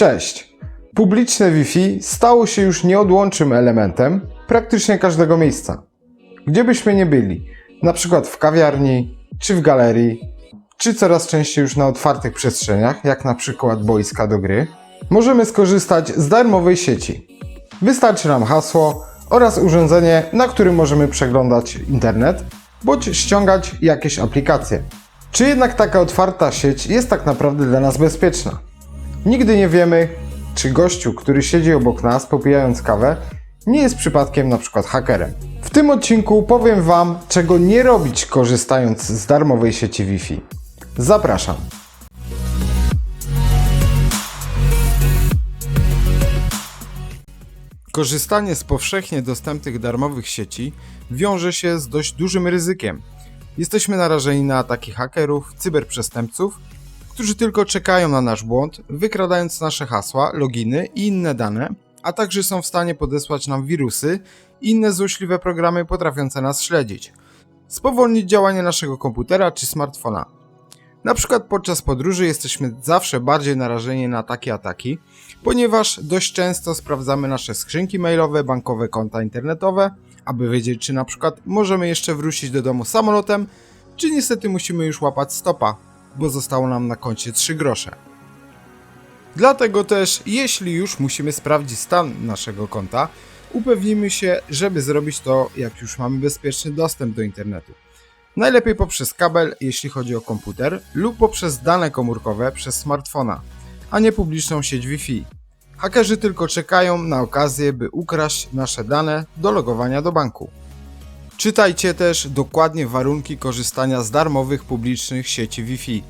Cześć! Publiczne Wi-Fi stało się już nieodłącznym elementem praktycznie każdego miejsca. Gdzie byśmy nie byli, na przykład w kawiarni, czy w galerii, czy coraz częściej już na otwartych przestrzeniach, jak na przykład boiska do gry, możemy skorzystać z darmowej sieci. Wystarczy nam hasło oraz urządzenie, na którym możemy przeglądać internet bądź ściągać jakieś aplikacje. Czy jednak taka otwarta sieć jest tak naprawdę dla nas bezpieczna? Nigdy nie wiemy, czy gościu, który siedzi obok nas popijając kawę, nie jest przypadkiem na przykład hakerem. W tym odcinku powiem Wam, czego nie robić korzystając z darmowej sieci Wi-Fi. Zapraszam. Korzystanie z powszechnie dostępnych darmowych sieci wiąże się z dość dużym ryzykiem. Jesteśmy narażeni na ataki hakerów, cyberprzestępców, którzy tylko czekają na nasz błąd, wykradając nasze hasła, loginy i inne dane, a także są w stanie podesłać nam wirusy i inne złośliwe programy potrafiące nas śledzić, spowolnić działanie naszego komputera czy smartfona. Na przykład podczas podróży jesteśmy zawsze bardziej narażeni na takie ataki, ponieważ dość często sprawdzamy nasze skrzynki mailowe, bankowe konta internetowe, aby wiedzieć, czy na przykład możemy jeszcze wrócić do domu samolotem, czy niestety musimy już łapać stopa, bo zostało nam na koncie 3 grosze. Dlatego też, jeśli już musimy sprawdzić stan naszego konta, upewnijmy się, żeby zrobić to, jak już mamy bezpieczny dostęp do internetu. Najlepiej poprzez kabel, jeśli chodzi o komputer, lub poprzez dane komórkowe przez smartfona, a nie publiczną sieć Wi-Fi. Hakerzy tylko czekają na okazję, by ukraść nasze dane do logowania do banku. Czytajcie też dokładnie warunki korzystania z darmowych publicznych sieci Wi-Fi.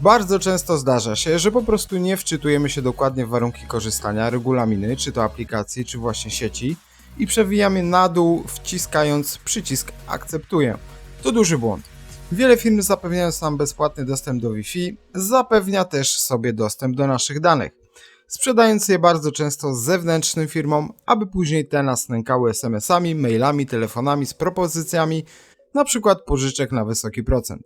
Bardzo często zdarza się, że po prostu nie wczytujemy się dokładnie w warunki korzystania, regulaminy, czy to aplikacji, czy właśnie sieci i przewijamy na dół, wciskając przycisk akceptuję. To duży błąd. Wiele firm zapewniając nam bezpłatny dostęp do Wi-Fi, zapewnia też sobie dostęp do naszych danych, sprzedając je bardzo często zewnętrznym firmom, aby później te nas nękały SMS-ami, mailami, telefonami z propozycjami, przykład pożyczek na wysoki procent.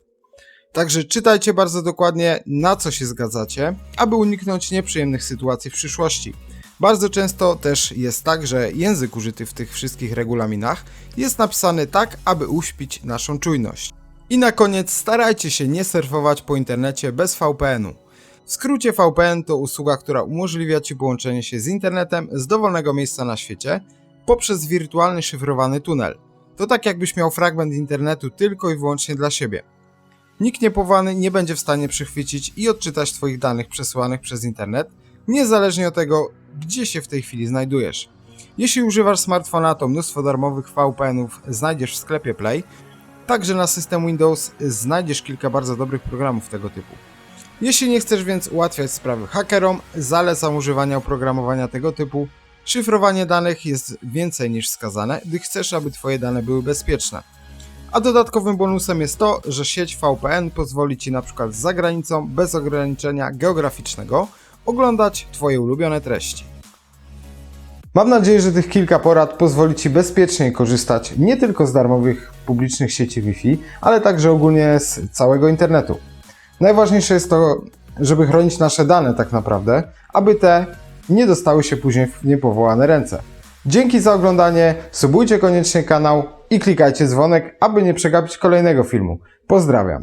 Także czytajcie bardzo dokładnie, na co się zgadzacie, aby uniknąć nieprzyjemnych sytuacji w przyszłości. Bardzo często też jest tak, że język użyty w tych wszystkich regulaminach jest napisany tak, aby uśpić naszą czujność. I na koniec starajcie się nie surfować po internecie bez VPN-u. W skrócie VPN to usługa, która umożliwia Ci połączenie się z internetem z dowolnego miejsca na świecie poprzez wirtualny szyfrowany tunel. To tak jakbyś miał fragment internetu tylko i wyłącznie dla siebie. Nikt niepowołany nie będzie w stanie przychwycić i odczytać Twoich danych przesyłanych przez internet, niezależnie od tego, gdzie się w tej chwili znajdujesz. Jeśli używasz smartfona, to mnóstwo darmowych VPN-ów znajdziesz w sklepie Play, także na system Windows znajdziesz kilka bardzo dobrych programów tego typu. Jeśli nie chcesz więc ułatwiać sprawy hakerom, zalecam używania oprogramowania tego typu. Szyfrowanie danych jest więcej niż wskazane, gdy chcesz, aby Twoje dane były bezpieczne. A dodatkowym bonusem jest to, że sieć VPN pozwoli Ci na przykład za granicą bez ograniczenia geograficznego oglądać Twoje ulubione treści. Mam nadzieję, że tych kilka porad pozwoli Ci bezpiecznie korzystać nie tylko z darmowych publicznych sieci Wi-Fi, ale także ogólnie z całego internetu. Najważniejsze jest to, żeby chronić nasze dane tak naprawdę, aby te nie dostały się później w niepowołane ręce. Dzięki za oglądanie, subujcie koniecznie kanał i klikajcie dzwonek, aby nie przegapić kolejnego filmu. Pozdrawiam.